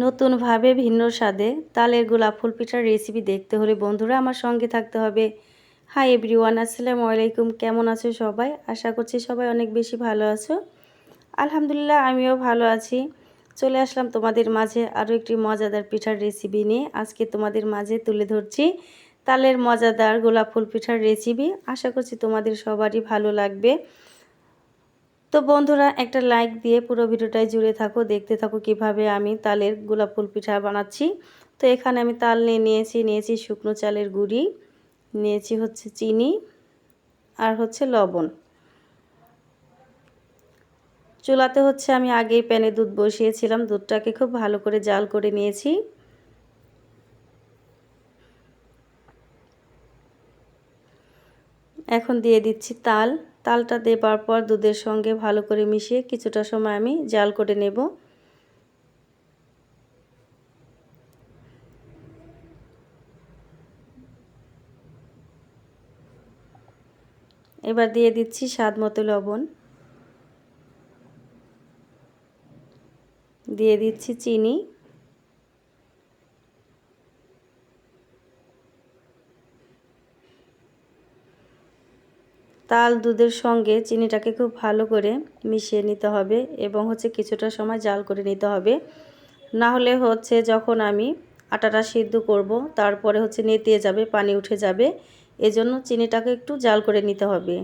নতুনভাবে ভিন্ন স্বাদে তালের গোলাপ ফুল পিঠার রেসিপি দেখতে হলে বন্ধুরা আমার সঙ্গে থাকতে হবে। হাই এভরিওয়ান আসসালামু আলাইকুম। কেমন আছো সবাই? আশা করছি সবাই অনেক বেশি ভালো আছো। আলহামদুলিল্লাহ, আমিও ভালো আছি। চলে আসলাম তোমাদের মাঝে আরও একটি মজাদার পিঠার রেসিপি নিয়ে। আজকে তোমাদের মাঝে তুলে ধরছি তালের মজাদার গোলাপ ফুল পিঠার রেসিপি আশা করছি তোমাদের সবারই ভালো লাগবে। তো বন্ধুরা, একটা লাইক দিয়ে পুরো ভিডিওটাই জুড়ে থাকো, দেখতে থাকো কীভাবে আমি তালের গোলাপ ফুল পিঠা বানাচ্ছি। তো এখানে আমি তাল নিয়ে নিয়েছি নিয়েছি শুকনো চালের গুঁড়ি, নিয়েছি হচ্ছে চিনি আর হচ্ছে লবণ। চুলাতে হচ্ছে আমি আগেই প্যানে দুধ বসিয়েছিলাম, দুধটাকে খুব ভালো করে জাল করে নিয়েছি। এখন দিয়ে দিচ্ছি তাল। তালটা দেবার পর দুধের সঙ্গে ভালো করে মিশিয়ে কিছুটা সময় আমি জাল করে নেব। এবার দিয়ে দিচ্ছি স্বাদ মতো লবণ। দিয়ে দিচ্ছি চিনি। তাল দুধের সঙ্গে চিনিটাকে খুব ভালো করে মিশিয়ে নিতে হবে এবং হচ্ছে কিছুটা সময় জাল করে নিতে হবে। না হলে হচ্ছে যখন আমি আটাটা সিদ্ধ করব, তারপরে হচ্ছে নেতিয়ে যাবে, পানি উঠে যাবে, এজন্য চিনিটাকে একটু জাল করে নিতে হবে।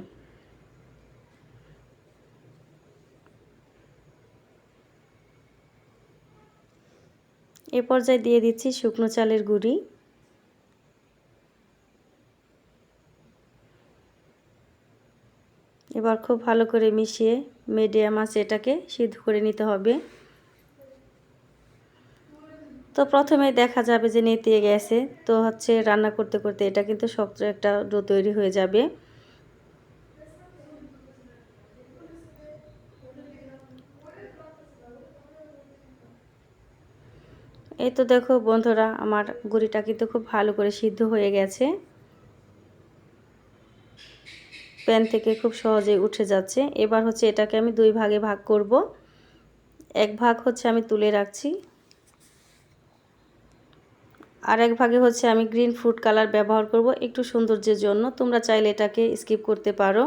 এ পর্যায়ে দিয়ে দিচ্ছি শুকনো চালের গুঁড়ি। এবার খুব ভালো করে মিশিয়ে মিডিয়াম আছে এটাকে সিদ্ধ করে নিতে হবে। তো প্রথমে দেখা যাবে যে নেতিয়ে গেছে। তো হচ্ছে রান্না করতে করতে এটা কিন্তু শক্ত একটা ডো তৈরি হয়ে যাবে। এই তো দেখো বন্ধুরা, আমার গুড়িটা কিন্তু খুব ভালো করে সিদ্ধ হয়ে গেছে। প্যান থেকে খুব সহজে উঠে যাচ্ছে। এবার হচ্ছে এটাকে আমি দুই ভাগে ভাগ করব। এক ভাগ হচ্ছে আমি তুলে রাখছি। আর এক ভাগে হচ্ছে আমি গ্রিন ফুড কালার ব্যবহার করব একটু সৌন্দর্যের জন্য। তোমরা চাইলে এটাকে স্কিপ করতে পারো।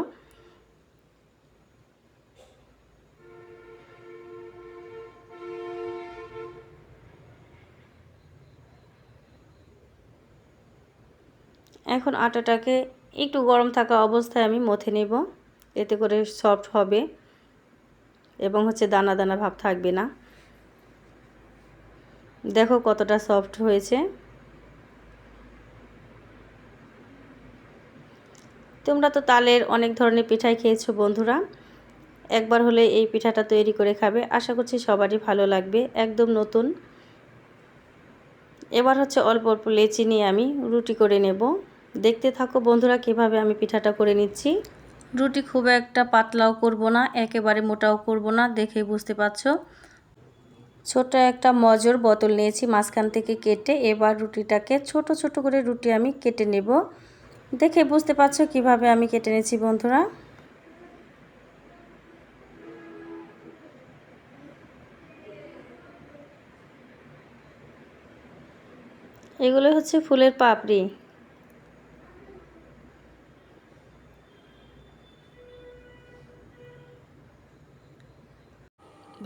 এখন আটাটাকে একটু গরম থাকা অবস্থায় আমি মথে নেব। এতে করে সফট হবে এবং হচ্ছে দানা দানা ভাব থাকবে না। দেখো কতটা সফট হয়েছে। তোমরা তো তালের অনেক ধরনের পিঠাই খেয়েছো বন্ধুরা। একবার হলে এই পিঠাটা তৈরি করে খাবে। আশা করছি সবারই ভালো লাগবে, একদম নতুন। এবার হচ্ছে অল্প অল্প লেচি নিয়ে আমি রুটি করে নেব। দেখতে থাকো বন্ধুরা, কীভাবে আমি পিঠাটা করে নিচ্ছি। রুটি খুব একটা পাতলাও করব না, একেবারে মোটাও করব না দেখে বুঝতে পারছ। ছোট একটা মজর বোতল নিয়েছি মাঝখান থেকে কেটে, এবার রুটিটাকে ছোট ছোট করে রুটি আমি কেটে নেব। দেখে বুঝতে পারছ কীভাবে আমি কেটে নিয়েছি বন্ধুরা। এগুলো হচ্ছে ফুলের পাপড়ি।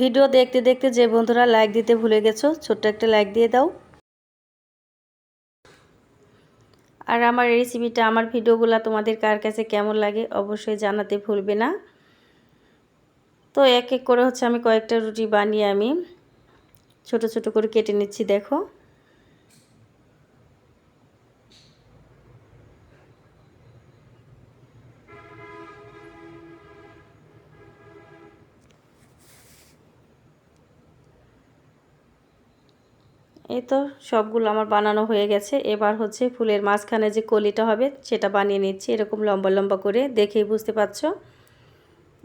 ভিডিও দেখতে দেখতে যে বন্ধুরা লাইক দিতে ভুলে গেছো, ছোট্ট একটা লাইক দিয়ে দাও। আর আমার রেসিপিটা আমার ভিডিওগুলো তোমাদের কার কাছে কেমন লাগে অবশ্যই জানাতে ভুলবে না। তো এক এক করে হচ্ছে আমি কয়েকটা রুটি বানিয়ে আমি ছোট ছোট করে কেটে নিচ্ছি, দেখো। এই তো সবগুলো আমার বানানো হয়ে গেছে। এবার হচ্ছে ফুলের মাঝখানে যে কলিটা হবে, সেটা বানিয়ে নিচ্ছি। এরকম লম্বা লম্বা করে, দেখেই বুঝতে পারছ।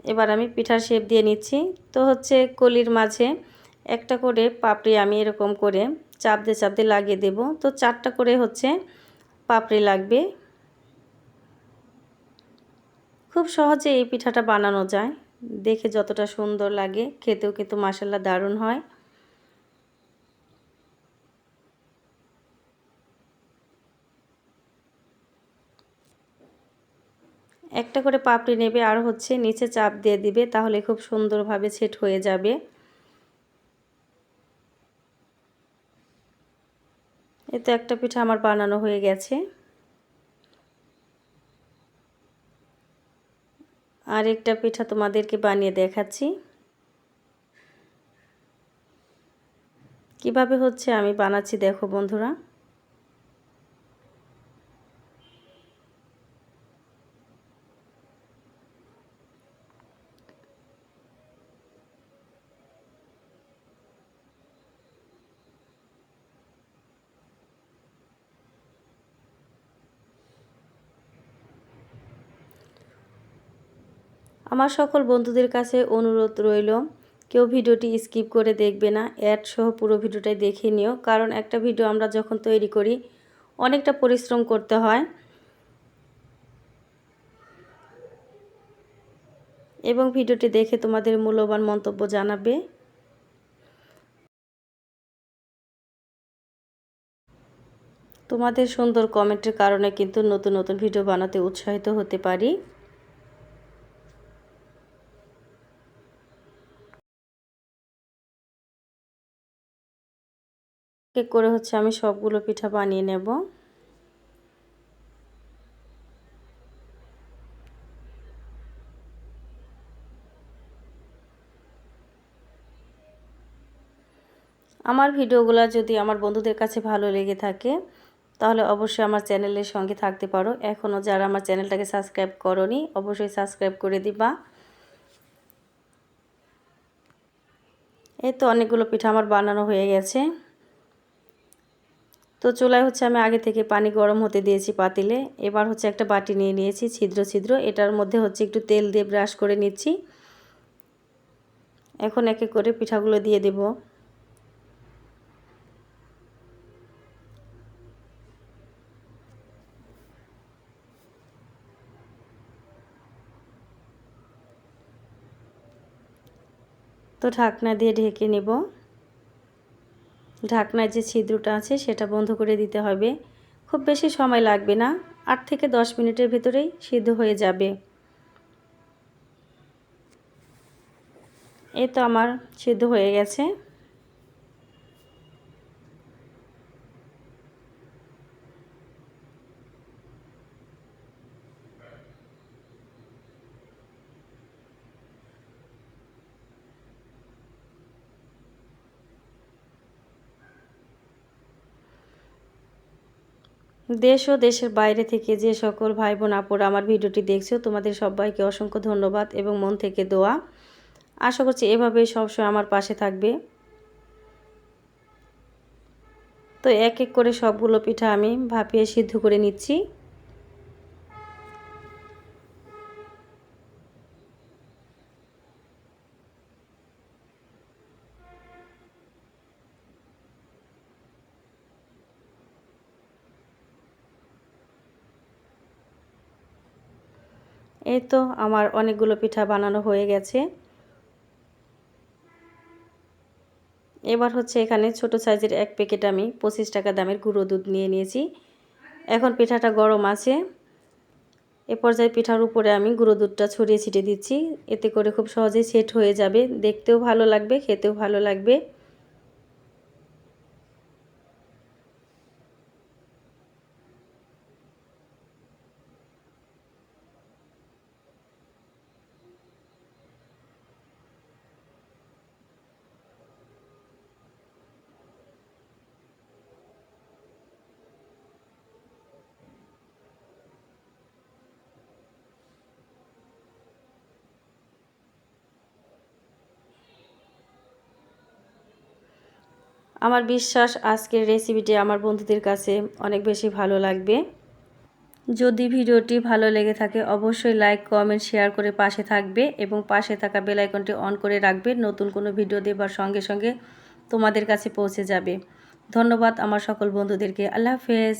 এবার আমি পিঠার শেপ দিয়ে নিচ্ছি। তো হচ্ছে কলির মাঝে একটা করে পাপড়ি আমি এরকম করে চাপ দিয়ে চাপ দিয়ে লাগিয়ে দেব। তো চারটা করে হচ্ছে পাপড়ি লাগবে। খুব সহজে এই পিঠাটা বানানো যায়। দেখে যতটা সুন্দর লাগে, খেতেও কিন্তু মাসাল্লা দারুণ হয়। একটা করে পাপড়ি নেবে আর হচ্ছে নিচে চাপ দিয়ে দিবে, তাহলে খুব সুন্দরভাবে সেট হয়ে যাবে। এতে একটা পিঠা আমার বানানো হয়ে গেছে। আর একটা পিঠা তোমাদেরকে বানিয়ে দেখাচ্ছি। কীভাবে হচ্ছে আমি বানাচ্ছি দেখো বন্ধুরা। আমার সকল বন্ধুদের কাছে অনুরোধ রইল, কেউ ভিডিওটি স্কিপ করে দেখবে না অ্যাড সহ পুরো ভিডিওটাই দেখে নিও, কারণ একটা ভিডিও আমরা যখন তৈরি করি, অনেকটা পরিশ্রম করতে হয়। এবং ভিডিওটি দেখে তোমাদের মূল্যবান মন্তব্য জানাবে। তোমাদের সুন্দর কমেন্টের কারণে কিন্তু নতুন নতুন ভিডিও বানাতে উৎসাহিত হতে পারি। কেক করে হচ্ছে আমি সবগুলো পিঠা বানিয়ে নেব। আমার ভিডিওগুলো যদি আমার বন্ধুদের কাছে ভালো লেগে থাকে, তাহলে অবশ্যই আমার চ্যানেলের সঙ্গে থাকতে পারো। এখনও যারা আমার চ্যানেলটাকে সাবস্ক্রাইব করনি, অবশ্যই সাবস্ক্রাইব করে দিবা। এই তো অনেকগুলো পিঠা আমার বানানো হয়ে গেছে। তো চুলায় হচ্ছে আমি আগে থেকে পানি গরম হতে দিয়েছি পাতিলে। এবার হচ্ছে একটা বাটি নিয়ে নিয়েছি, ছিদ্র ছিদ্র। এটার মধ্যে হচ্ছে একটু তেল দিয়ে ব্রাশ করে নিচ্ছি। এখন একে করে পিঠাগুলো দিয়ে দেব। তো ঢাকনা দিয়ে ঢেকে নেব। ঢাকনার যে ছিদ্রটা আছে সেটা বন্ধ করে দিতে হবে। খুব বেশি সময় লাগবে না, আট থেকে দশ মিনিটের ভিতরেই সিদ্ধ হয়ে যাবে। এ তো আমার সিদ্ধ হয়ে গেছে। দেশ ও দেশের বাইরে থেকে যে সকল ভাই বোন আপুরা আমার ভিডিওটি দেখছ, তোমাদের সবাইকে অসংখ্য ধন্যবাদ এবং মন থেকে দোয়া। আশা করছি এভাবেই সবসময় আমার পাশে থাকবে। তো এক এক করে সবগুলো পিঠা আমি ভাপিয়ে সিদ্ধ করে নিচ্ছি। এই তো আমার অনেকগুলো পিঠা বানানো হয়ে গেছে। এবার হচ্ছে এখানে ছোট সাইজের এক প্যাকেট আমি পঁচিশ টাকা দামের গুঁড়ো দুধ নিয়ে নিয়েছি। এখন পিঠাটা গরম আছে। এ পর্যায়ে পিঠার উপরে আমি গুঁড়ো দুধটা ছড়িয়ে ছিটিয়ে দিচ্ছি। এতে করে খুব সহজেই সেট হয়ে যাবে। দেখতেও ভালো লাগবে, খেতেও ভালো লাগবে। আমার বিশ্বাস আজকের রেসিপিটি আমার বন্ধুদের কাছে অনেক বেশি ভালো লাগবে। যদি ভিডিওটি ভালো লেগে থাকে, অবশ্যই লাইক কমেন্ট শেয়ার করে পাশে থাকবে এবং পাশে থাকা বেলাইকনটি অন করে রাখবে। নতুন কোনো ভিডিও দেবার সঙ্গে সঙ্গে তোমাদের কাছে পৌঁছে যাবে। ধন্যবাদ আমার সকল বন্ধুদেরকে। আল্লাহ হাফেজ।